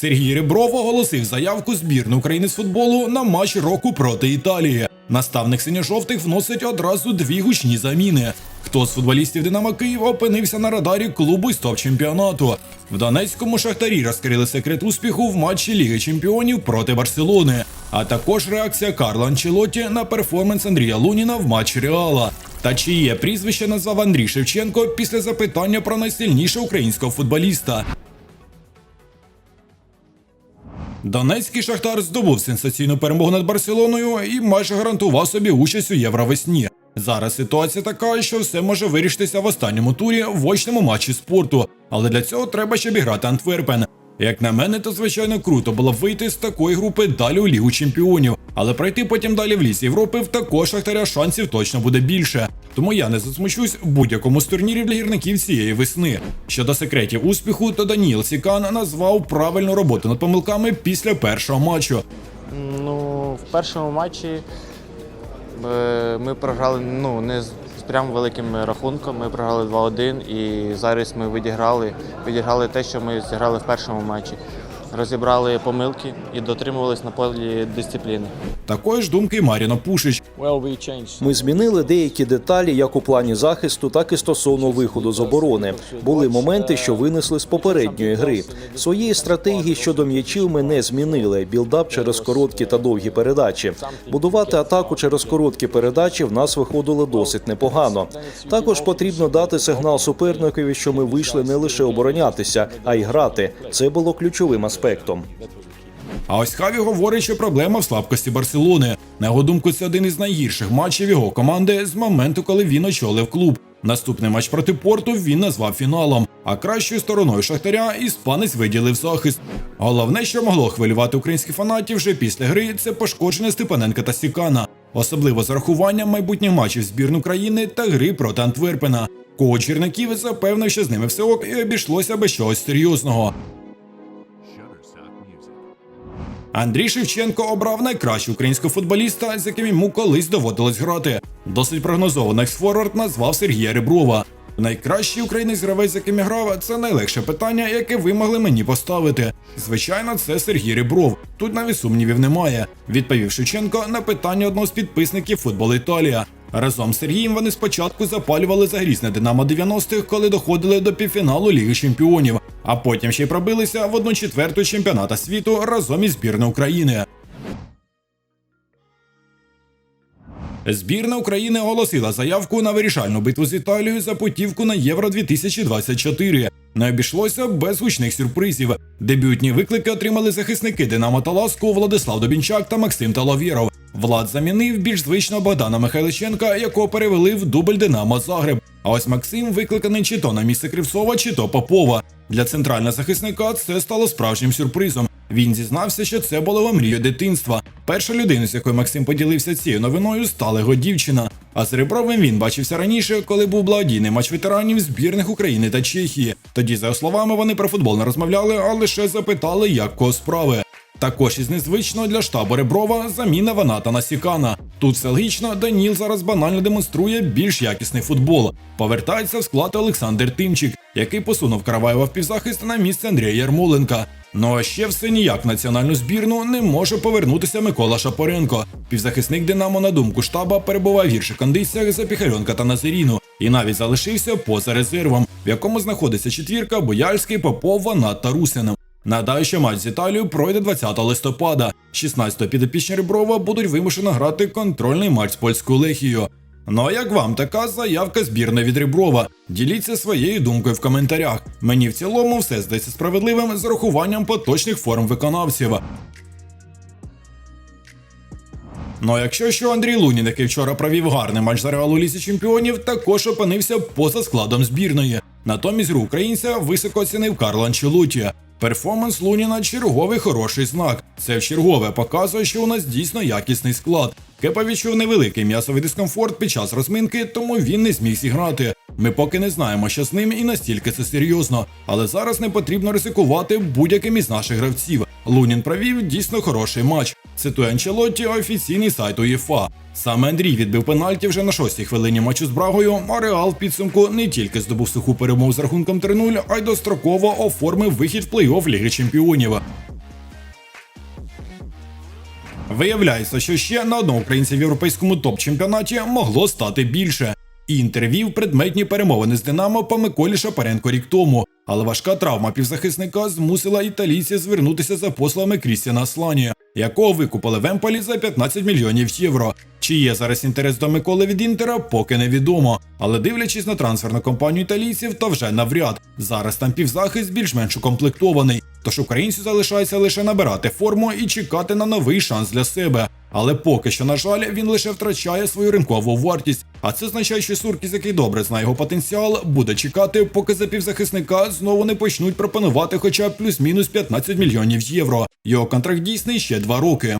Сергій Ребров оголосив заявку збірної України з футболу на матч року проти Італії. Наставник синьо-жовтих вносить одразу дві гучні заміни. Хто з футболістів Динамо Київ опинився на радарі клубу з топ-чемпіонату? В Донецькому шахтарі розкрили секрет успіху в матчі Ліги Чемпіонів проти Барселони, а також реакція Карла Анчелоті на перформанс Андрія Луніна в матчі Реала. Та чиє прізвище назвав Андрій Шевченко після запитання про найсильнішого українського футболіста. Донецький шахтар здобув сенсаційну перемогу над Барселоною і майже гарантував собі участь у Євровесні. Зараз ситуація така, що все може вирішитися в останньому турі в очному матчі спорту, але для цього треба ще обіграти Антверпен. Як на мене, то звичайно круто було вийти з такої групи далі у Лігу Чемпіонів, але пройти потім далі в ліс Європи в також шахтаря шансів точно буде більше. Тому я не засмучусь в будь-якому з турнірів для гірників цієї весни. Щодо секретів успіху, то Даніел Сікан назвав правильну роботу над помилками після першого матчу. Ну, в першому матчі е, ми програли ну, не прям великим рахунком. Ми програли 2-1 і зараз ми відіграли, відіграли те, що ми зіграли в першому матчі. Розібрали помилки і дотримувались на полі дисципліни. Такої ж думки Маріно Пушич. Ми змінили деякі деталі як у плані захисту, так і стосовно виходу з оборони. Були моменти, що винесли з попередньої гри. Своєї стратегії щодо м'ячів ми не змінили. Білдап через короткі та довгі передачі. Будувати атаку через короткі передачі в нас виходило досить непогано. Також потрібно дати сигнал суперникові, що ми вийшли не лише оборонятися, а й грати. Це було ключовим аспектом. А ось Хаві говорить, що проблема в слабкості Барселони. На його думку, це один із найгірших матчів його команди з моменту, коли він очолив клуб. Наступний матч проти порту він назвав фіналом. А кращою стороною шахтаря іспанець виділив захист. Головне, що могло хвилювати українських фанатів вже після гри, це пошкодження Степаненка та Сікана, особливо з рахуванням майбутніх матчів збірної країни та гри проти Антверпена. Кого Чернаків запевнив, що з ними все ок і обійшлося без чогось серйозного. Андрій Шевченко обрав найкращого українського футболіста, з яким йому колись доводилось грати. Досить прогнозований ексфорвард назвав Сергія Реброва. Найкращий українець гравець, з яким я грав, це найлегше питання, яке ви могли мені поставити. Звичайно, це Сергій Ребров. Тут навіть сумнівів немає. Відповів Шевченко на питання одного з підписників футбол Італія. Разом з Сергієм вони спочатку запалювали за грізне Динамо 90-х, коли доходили до півфіналу Ліги Чемпіонів, а потім ще й пробилися в одну четверту чемпіоната світу разом із збірною України. Збірна України оголосила заявку на вирішальну битву з Італією за путівку на Євро 2024. Не обійшлося без гучних сюрпризів. Дебютні виклики отримали захисники Динамо та Ласку Владислав Добінчак та Максим Таловєров. Влад замінив більш звичного Богдана Михайличенка, якого перевели в дубль Динамо Загреб. А ось Максим викликаний чи то на місце Кривцова, чи то Попова. Для центрального захисника це стало справжнім сюрпризом. Він зізнався, що це було його мрією дитинства. Перша людина, з якою Максим поділився цією новиною, стала його дівчина. А з Ребровим він бачився раніше, коли був благодійний матч ветеранів збірних України та Чехії. Тоді, за його словами, вони про футбол не розмовляли, а лише запитали, як кого справи. Також із незвичного для штабу Реброва заміна Ваната на Сікана. Тут все логічно, Даніл зараз банально демонструє більш якісний футбол. Повертається в склад Олександр Тимчик, який посунув Караваєва в півзахист на місце Андрія Ярмоленка. Ну а ще все ніяк національну збірну не може повернутися Микола Шапоренко. Півзахисник Динамо, на думку штаба, перебував в гірших кондиціях за Піхарьонка та Назаріну і навіть залишився поза резервом, в якому знаходиться четвірка Бояльський, Попов, Ванат та Русин. Нагадаю, що матч з Італією пройде 20 листопада. 16-го підопічні Реброва будуть вимушено грати контрольний матч з польською Лехією. Ну а як вам така заявка збірної від Реброва? Діліться своєю думкою в коментарях. Мені в цілому все здається справедливим з урахуванням поточних форм виконавців. Ну а якщо що Андрій Лунін, який вчора провів гарний матч за Реал у Лісі Чемпіонів, також опинився поза складом збірної. Натомість гру українця високо оцінив Карло Анчелоті. Перформанс Луніна черговий хороший знак. Це вчергове показує, що у нас дійсно якісний склад. Кепа відчув невеликий м'ясовий дискомфорт під час розминки, тому він не зміг зіграти. Ми поки не знаємо, що з ним і настільки це серйозно. Але зараз не потрібно ризикувати будь-яким із наших гравців. Лунін провів дійсно хороший матч. Цитує Анчелотті офіційний сайт УЄФА. Саме Андрій відбив пенальті вже на шостій хвилині матчу з Брагою, а Реал в підсумку не тільки здобув суху перемогу з рахунком 3-0, а й достроково оформив вихід в плей-офф Ліги Чемпіонів. Виявляється, що ще на одного українця в європейському топ-чемпіонаті могло стати більше. Інтер вів предметні перемовини з Динамо по Миколі Шапаренко рік тому, але важка травма півзахисника змусила італійців звернутися за послами Крістіана Слані, якого викупили в Емполі за 15 мільйонів євро. Чи є зараз інтерес до Миколи від Інтера, поки невідомо. Але дивлячись на трансферну компанію італійців, то вже навряд. Зараз там півзахист більш-менш укомплектований. Тож українцю залишається лише набирати форму і чекати на новий шанс для себе. Але поки що, на жаль, він лише втрачає свою ринкову вартість. А це означає, що Суркіс, який добре знає його потенціал, буде чекати, поки за півзахисника знову не почнуть пропонувати хоча б плюс-мінус 15 мільйонів євро. Його контракт дійсний ще два роки.